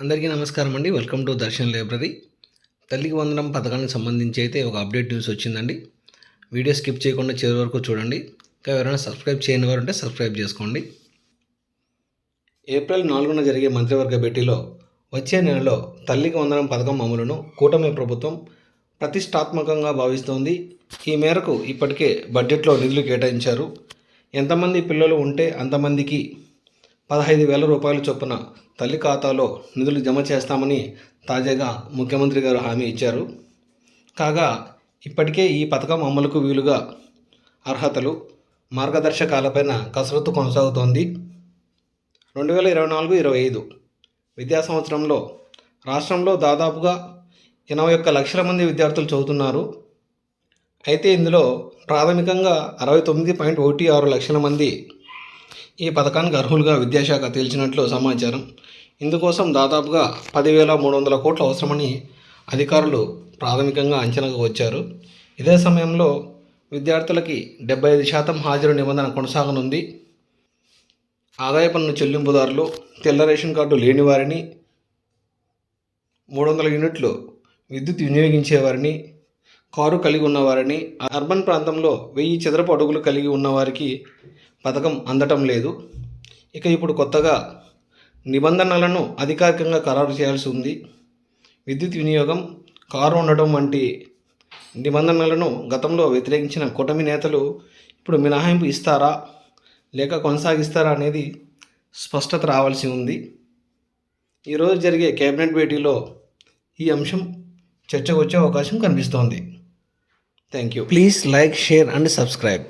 అందరికీ నమస్కారం అండి. Welcome to Darshan library. తల్లికి వందనం పథకానికి సంబంధించి అయితే ఒక అప్డేట్ న్యూస్ వచ్చిందండి. వీడియో స్కిప్ చేయకుండా చివరి వరకు చూడండి. ఇంకా ఎవరైనా సబ్స్క్రైబ్ చేయని వారు ఉంటే సబ్స్క్రైబ్ చేసుకోండి. ఏప్రిల్ నాలుగున జరిగే మంత్రివర్గ భేటీలో వచ్చే నెలలో తల్లికి వందనం పథకం అమలును కూటమి ప్రభుత్వం ప్రతిష్టాత్మకంగా భావిస్తోంది. ఈ మేరకు ఇప్పటికే బడ్జెట్లో నిధులు కేటాయించారు. ఎంతమంది పిల్లలు ఉంటే అంతమందికి పదహైదు వేల రూపాయల చొప్పున తల్లి ఖాతాలో నిధులు జమ చేస్తామని తాజాగా ముఖ్యమంత్రి గారు హామీ ఇచ్చారు. కాగా ఇప్పటికే ఈ పథకం అమలుకు వీలుగా అర్హతలు మార్గదర్శకాలపైన కసరత్తు కొనసాగుతోంది. రెండు వేల ఇరవై నాలుగు ఇరవై ఐదు విద్యా సంవత్సరంలో రాష్ట్రంలో దాదాపుగా ఎనభై ఒక్క లక్షల మంది విద్యార్థులు చదువుతున్నారు. అయితే ఇందులో ప్రాథమికంగా అరవై తొమ్మిది పాయింట్ ఒకటి ఆరు లక్షల మంది ఈ పథకానికి అర్హులుగా విద్యాశాఖ తేల్చినట్లు సమాచారం. ఇందుకోసం దాదాపుగా పదివేల మూడు వందల కోట్లు అవసరమని అధికారులు ప్రాథమికంగా అంచనాకు వచ్చారు. ఇదే సమయంలో విద్యార్థులకి డెబ్బై ఐదు శాతం హాజరు నిబంధన కొనసాగనుంది. ఆదాయ పన్ను చెల్లింపుదారులు తెల్ల రేషన్ కార్డు లేని వారిని మూడు వందల యూనిట్లు విద్యుత్ వినియోగించేవారిని కారు కలిగి ఉన్నవారిని అర్బన్ ప్రాంతంలో వెయ్యి చదరపు అడుగులు కలిగి ఉన్నవారికి పథకం అందటం లేదు. ఇక ఇప్పుడు కొత్తగా నిబంధనలను అధికారికంగా ఖరారు చేయాల్సి ఉంది. విద్యుత్ వినియోగం కారు ఉండటం వంటి నిబంధనలను గతంలో వ్యతిరేకించిన కూటమి నేతలు ఇప్పుడు మినహాయింపు ఇస్తారా లేక కొనసాగిస్తారా అనేది స్పష్టత రావాల్సి ఉంది. ఈరోజు జరిగే కేబినెట్ భేటీలో ఈ అంశం చర్చకు వచ్చే అవకాశం కనిపిస్తోంది. Thank you please like share and subscribe.